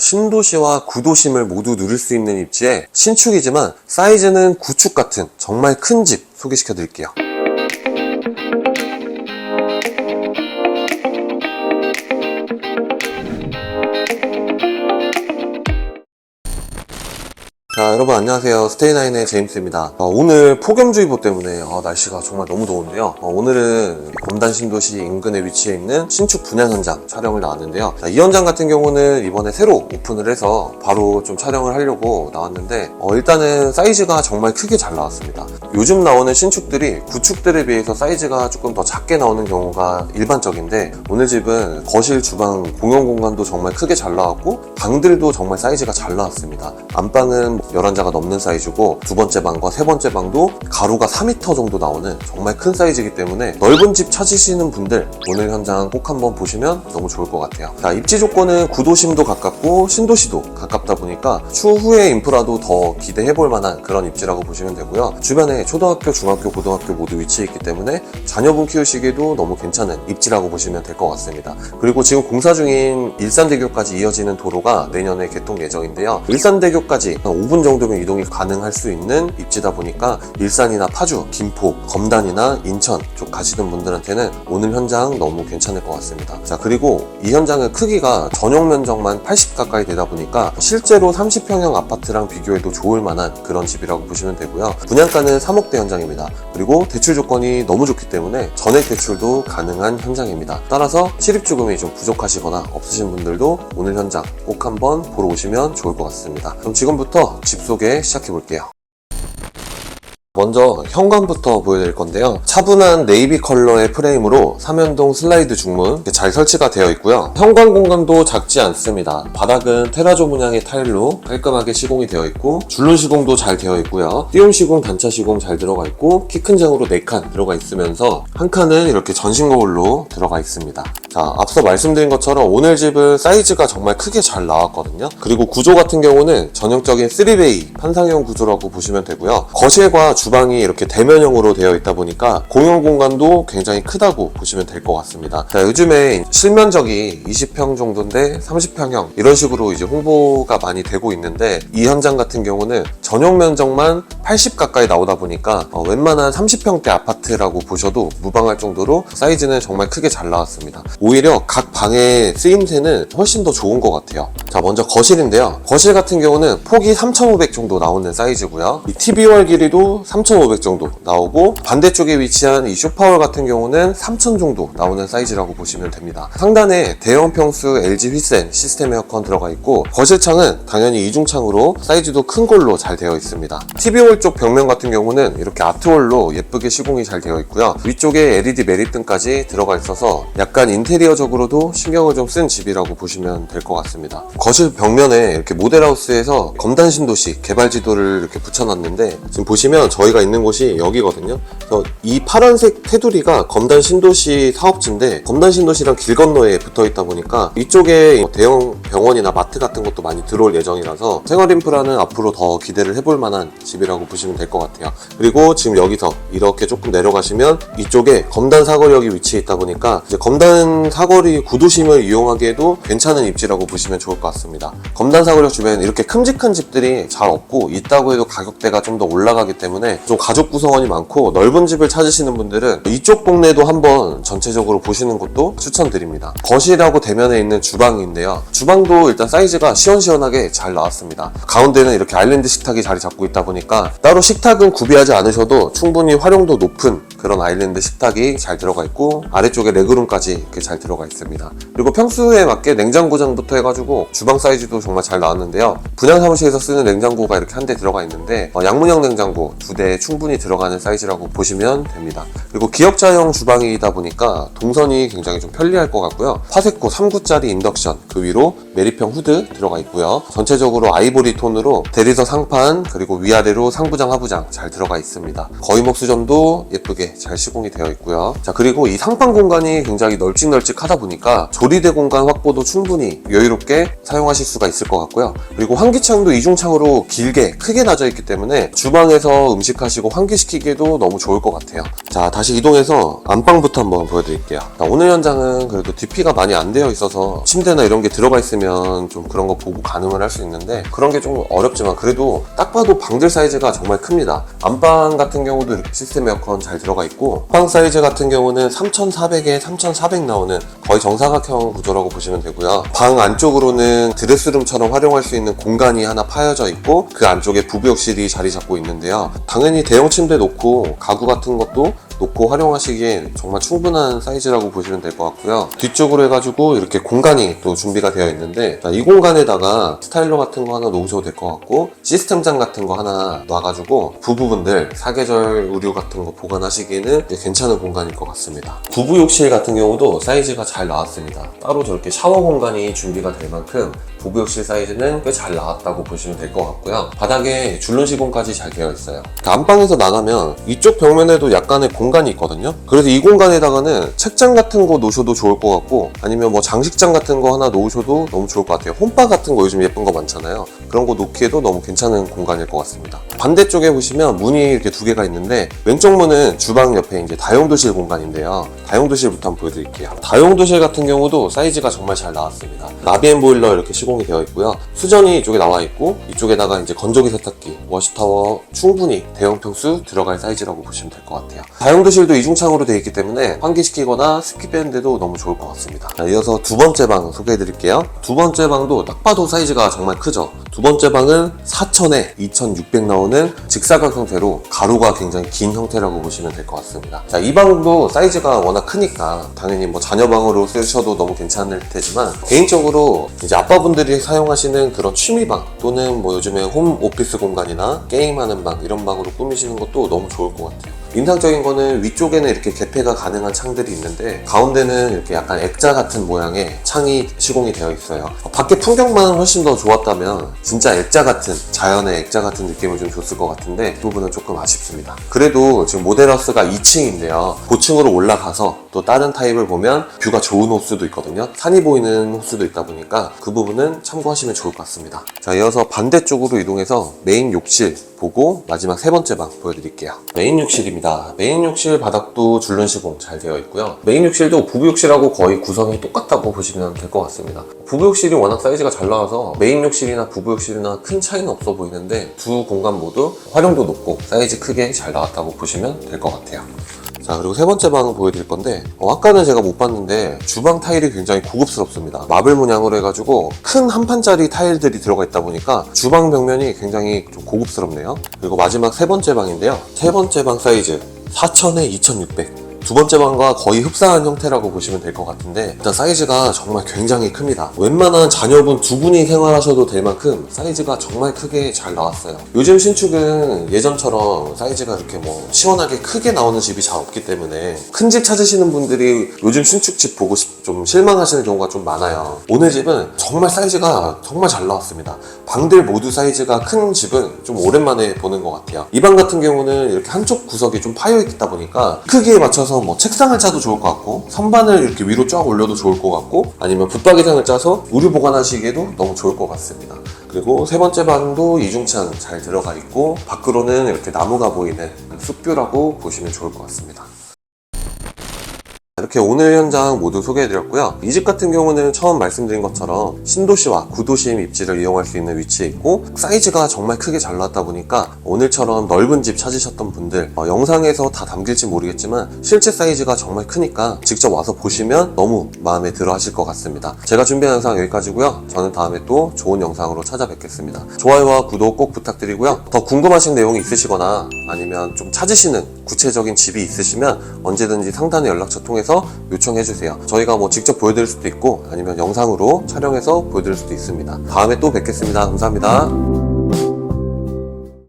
신도시와 구도심을 모두 누릴 수 있는 입지에 신축이지만 사이즈는 구축 같은 정말 큰 집 소개시켜 드릴게요. 자, 여러분 안녕하세요. 스테이나인의 제임스입니다. 어, 오늘 폭염주의보 때문에 어, 날씨가 정말 너무 더운데요. 어, 오늘은 검단 신도시 인근에 위치해 있는 신축 분양 현장 촬영을 나왔는데요. 자, 이 현장 같은 경우는 이번에 새로 오픈을 해서 바로 좀 촬영을 하려고 나왔는데 어, 일단은 사이즈가 정말 크게 잘 나왔습니다. 요즘 나오는 신축들이 구축들에 비해서 사이즈가 조금 더 작게 나오는 경우가 일반적인데 오늘 집은 거실, 주방, 공용 공간도 정말 크게 잘 나왔고 방들도 정말 사이즈가 잘 나왔습니다. 안방은 11자가 넘는 사이즈고 두 번째 방과 세 번째 방도 가로가 4m 정도 나오는 정말 큰 사이즈이기 때문에 넓은 집 찾으시는 분들 오늘 현장 꼭 한번 보시면 너무 좋을 것 같아요. 자, 입지 조건은 구도심도 가깝고 신도시도 가깝다 보니까 추후에 인프라도 더 기대해 볼 만한 그런 입지라고 보시면 되고요. 주변에 초등학교, 중학교, 고등학교 모두 위치해 있기 때문에 자녀분 키우시기에도 너무 괜찮은 입지라고 보시면 될 것 같습니다. 그리고 지금 공사 중인 일산대교까지 이어지는 도로가 내년에 개통 예정인데요. 일산대교까지 한 5분 정도면 이동이 가능할 수 있는 입지다 보니까 일산이나 파주, 김포, 검단이나 인천 쪽 가시는 분들한테는 오늘 현장 너무 괜찮을 것 같습니다. 자, 그리고 이 현장은 크기가 전용 면적만 80 가까이 되다 보니까 실제로 30평형 아파트랑 비교해도 좋을 만한 그런 집이라고 보시면 되고요. 분양가는 3억대 현장입니다. 그리고 대출 조건이 너무 좋기 때문에 전액 대출도 가능한 현장입니다. 따라서 실입주금이 좀 부족하시거나 없으신 분들도 오늘 현장 꼭 한번 보러 오시면 좋을 것 같습니다. 그럼 지금부터 집 소개 시작해 볼게요. 먼저 현관부터 보여드릴 건데요. 차분한 네이비 컬러의 프레임으로 삼연동 슬라이드 중문 잘 설치가 되어 있고요. 현관 공간도 작지 않습니다. 바닥은 테라조 문양의 타일로 깔끔하게 시공이 되어 있고 줄눈 시공도 잘 되어 있고요. 띄움 시공, 단차 시공 잘 들어가 있고 키 큰 장으로 4칸 들어가 있으면서 한 칸은 이렇게 전신 거울로 들어가 있습니다. 자, 앞서 말씀드린 것처럼 오늘 집은 사이즈가 정말 크게 잘 나왔거든요. 그리고 구조 같은 경우는 전형적인 3베이 판상형 구조라고 보시면 되고요. 거실과 주 방이 이렇게 대면형으로 되어 있다 보니까 공용 공간도 굉장히 크다고 보시면 될 것 같습니다. 자, 요즘에 실면적이 20평 정도인데 30평형 이런 식으로 이제 홍보가 많이 되고 있는데 이 현장 같은 경우는 전용 면적만 80 가까이 나오다 보니까 어, 웬만한 30평대 아파트라고 보셔도 무방할 정도로 사이즈는 정말 크게 잘 나왔습니다. 오히려 각 방의 쓰임새는 훨씬 더 좋은 것 같아요. 자, 먼저 거실인데요. 거실 같은 경우는 폭이 3,500 정도 나오는 사이즈고요. 이 TV월 길이도 3,500 정도 나오고 반대쪽에 위치한 이 쇼파월 같은 경우는 3,000 정도 나오는 사이즈라고 보시면 됩니다. 상단에 대형 평수 LG 휘센 시스템 에어컨 들어가 있고 거실창은 당연히 이중창으로 사이즈도 큰 걸로 잘 되어 있습니다. TV월 쪽 벽면 같은 경우는 이렇게 아트월로 예쁘게 시공이 잘 되어 있고요. 위쪽에 LED 매립등까지 들어가 있어서 약간 인테리어적으로도 신경을 좀 쓴 집이라고 보시면 될 것 같습니다. 거실 벽면에 이렇게 모델하우스에서 검단 신도시 개발 지도를 이렇게 붙여놨는데 지금 보시면 저희가 있는 곳이 여기거든요. 그래서 이 파란색 테두리가 검단 신도시 사업지인데 검단 신도시랑 길 건너에 붙어 있다 보니까 이쪽에 대형 병원이나 마트 같은 것도 많이 들어올 예정이라서 생활 인프라는 앞으로 더 기대를 해볼 만한 집이라고 보시면 될 것 같아요. 그리고 지금 여기서 이렇게 조금 내려가시면 이쪽에 검단 사거리역이 위치해 있다 보니까 이제 검단 사거리 구도심을 이용하기에도 괜찮은 입지라고 보시면 좋을 것 같습니다. 검단 사거리역 주변에 이렇게 큼직한 집들이 잘 없고 있다고 해도 가격대가 좀 더 올라가기 때문에 좀 가족 구성원이 많고 넓은 집을 찾으시는 분들은 이쪽 동네도 한번 전체적으로 보시는 것도 추천드립니다. 거실하고 대면에 있는 주방인데요. 주방도 일단 사이즈가 시원시원하게 잘 나왔습니다. 가운데는 이렇게 아일랜드 식탁이 자리 잡고 있다 보니까 따로 식탁은 구비하지 않으셔도 충분히 활용도 높은 그런 아일랜드 식탁이 잘 들어가 있고 아래쪽에 레그룸까지 이렇게 잘 들어가 있습니다. 그리고 평수에 맞게 냉장고장부터 해가지고 주방 사이즈도 정말 잘 나왔는데요. 분양 사무실에서 쓰는 냉장고가 이렇게 한 대 들어가 있는데 어, 양문형 냉장고 두 대 충분히 들어가는 사이즈라고 보시면 됩니다. 그리고 기역자형 주방이다 보니까 동선이 굉장히 좀 편리할 것 같고요. 파세코 3구짜리 인덕션 그 위로 메리평 후드 들어가 있고요. 전체적으로 아이보리 톤으로 대리석 상판 그리고 위아래로 상부장 하부장 잘 들어가 있습니다. 거위목 수전도 예쁘게 잘 시공이 되어 있고요. 자, 그리고 이 상판 공간이 굉장히 널찍널찍하다 보니까 조리대 공간 확보도 충분히 여유롭게 사용하실 수가 있을 것 같고요. 그리고 환기창도 이중창으로 길게 크게 나져 있기 때문에 주방에서 음식하시고 환기시키기에도 너무 좋을 것 같아요. 자, 다시 이동해서 안방부터 한번 보여드릴게요. 자, 오늘 현장은 그래도 DP가 많이 안 되어 있어서 침대나 이런 게 들어가 있으면 좀 그런 거 보고 가능을 할 수 있는데 그런 게 좀 어렵지만 그래도 딱 봐도 방들 사이즈가 정말 큽니다. 안방 같은 경우도 이렇게 시스템 에어컨 잘 들어가 있고 방 사이즈 같은 경우는 3400에 3400 나오는 거의 정사각형 구조라고 보시면 되고요. 방 안쪽으로는 드레스룸처럼 활용할 수 있는 공간이 하나 파여져 있고 그 안쪽에 부부욕실이 자리 잡고 있는데요. 당연히 대형 침대 놓고 가구 같은 것도 놓고 활용하시기에 정말 충분한 사이즈라고 보시면 될 것 같고요. 뒤쪽으로 해가지고 이렇게 공간이 또 준비가 되어 있는데 자, 이 공간에다가 스타일러 같은 거 하나 놓으셔도 될 것 같고 시스템장 같은 거 하나 놔가지고 부부분들 사계절 의류 같은 거 보관하시기에는 괜찮은 공간일 것 같습니다. 부부 욕실 같은 경우도 사이즈가 잘 나왔습니다. 따로 저렇게 샤워 공간이 준비가 될 만큼 부부욕실 사이즈는 꽤 잘 나왔다고 보시면 될 것 같고요. 바닥에 줄눈 시공까지 잘 되어 있어요. 그 안방에서 나가면 이쪽 벽면에도 약간의 공간이 있거든요. 그래서 이 공간에다가는 책장 같은 거 놓으셔도 좋을 것 같고 아니면 뭐 장식장 같은 거 하나 놓으셔도 너무 좋을 것 같아요. 홈바 같은 거 요즘 예쁜 거 많잖아요. 그런 거 놓기에도 너무 괜찮은 공간일 것 같습니다. 반대쪽에 보시면 문이 이렇게 두 개가 있는데 왼쪽 문은 주방 옆에 이제 다용도실 공간인데요. 다용도실부터 한번 보여드릴게요. 다용도실 같은 경우도 사이즈가 정말 잘 나왔습니다. 나비앤 보일러 이렇게 시공 이 되어 있고요. 수전이 이쪽에 나와 있고 이쪽에다가 이제 건조기 세탁기, 워시타워 충분히 대형 평수 들어갈 사이즈라고 보시면 될 것 같아요. 다용도실도 이중창으로 되어 있기 때문에 환기시키거나 습기 빼는데도 너무 좋을 것 같습니다. 자, 이어서 두 번째 방 소개해 드릴게요. 두 번째 방도 딱 봐도 사이즈가 정말 크죠. 두 번째 방은 4000에 2600 나오는 직사각 형태로 가로가 굉장히 긴 형태라고 보시면 될 것 같습니다. 자, 이 방도 사이즈가 워낙 크니까 당연히 뭐 자녀방으로 쓰셔도 너무 괜찮을 테지만 개인적으로 이제 아빠분들 이 사용하시는 그런 취미방 또는 뭐 요즘에 홈 오피스 공간이나 게임하는 방 이런 방으로 꾸미시는 것도 너무 좋을 것 같아요. 인상적인 거는 위쪽에는 이렇게 개폐가 가능한 창들이 있는데 가운데는 이렇게 약간 액자 같은 모양의 창이 시공이 되어 있어요. 어, 밖에 풍경만 훨씬 더 좋았다면 진짜 액자 같은 자연의 액자 같은 느낌을 좀 줬을 것 같은데 이 부분은 조금 아쉽습니다. 그래도 지금 모델하우스가 2층인데요. 고층으로 올라가서 또 다른 타입을 보면 뷰가 좋은 호수도 있거든요. 산이 보이는 호수도 있다 보니까 그 부분은 참고하시면 좋을 것 같습니다. 자, 이어서 반대쪽으로 이동해서 메인 욕실 보고 마지막 세 번째 방 보여드릴게요. 메인 욕실입니다. 메인 욕실 바닥도 줄눈 시공 잘 되어 있고요. 메인 욕실도 부부 욕실하고 거의 구성이 똑같다고 보시면 될 것 같습니다. 부부 욕실이 워낙 사이즈가 잘 나와서 메인 욕실이나 부부 욕실이나 큰 차이는 없어 보이는데 두 공간 모두 활용도 높고 사이즈 크게 잘 나왔다고 보시면 될 것 같아요. 자 그리고 세 번째 방은 보여드릴 건데 어, 아까는 제가 못 봤는데 주방 타일이 굉장히 고급스럽습니다. 마블 문양으로 해가지고 큰 한 판짜리 타일들이 들어가 있다 보니까 주방 벽면이 굉장히 좀 고급스럽네요. 그리고 마지막 세 번째 방인데요. 세 번째 방 사이즈 4000에 2600 두 번째 방과 거의 흡사한 형태라고 보시면 될 것 같은데 일단 사이즈가 정말 굉장히 큽니다. 웬만한 자녀분 두 분이 생활하셔도 될 만큼 사이즈가 정말 크게 잘 나왔어요. 요즘 신축은 예전처럼 사이즈가 이렇게 뭐 시원하게 크게 나오는 집이 잘 없기 때문에 큰 집 찾으시는 분들이 요즘 신축집 보고 싶- 좀 실망하시는 경우가 좀 많아요. 오늘 집은 정말 사이즈가 정말 잘 나왔습니다. 방들 모두 사이즈가 큰 집은 좀 오랜만에 보는 것 같아요. 이 방 같은 경우는 이렇게 한쪽 구석이 좀 파여 있다 보니까 크기에 맞춰 서 뭐 책상을 짜도 좋을 것 같고 선반을 이렇게 위로 쫙 올려도 좋을 것 같고 아니면 붙박이장을 짜서 의류 보관하시기에도 너무 좋을 것 같습니다. 그리고 세 번째 방도 이중창 잘 들어가 있고 밖으로는 이렇게 나무가 보이는 숲뷰라고 보시면 좋을 것 같습니다 이렇게 오늘 현장 모두 소개해드렸고요. 이 집 같은 경우는 처음 말씀드린 것처럼 신도시와 구도심 입지를 이용할 수 있는 위치에 있고 사이즈가 정말 크게 잘 나왔다 보니까 오늘처럼 넓은 집 찾으셨던 분들 어, 영상에서 다 담길지 모르겠지만 실제 사이즈가 정말 크니까 직접 와서 보시면 너무 마음에 들어 하실 것 같습니다. 제가 준비한 영상 여기까지고요. 저는 다음에 또 좋은 영상으로 찾아뵙겠습니다. 좋아요와 구독 꼭 부탁드리고요. 더 궁금하신 내용이 있으시거나 아니면 좀 찾으시는 구체적인 집이 있으시면 언제든지 상단의 연락처 통해서 요청해 주세요. 저희가 뭐 직접 보여드릴 수도 있고 아니면 영상으로 촬영해서 보여드릴 수도 있습니다. 다음에 또 뵙겠습니다. 감사합니다.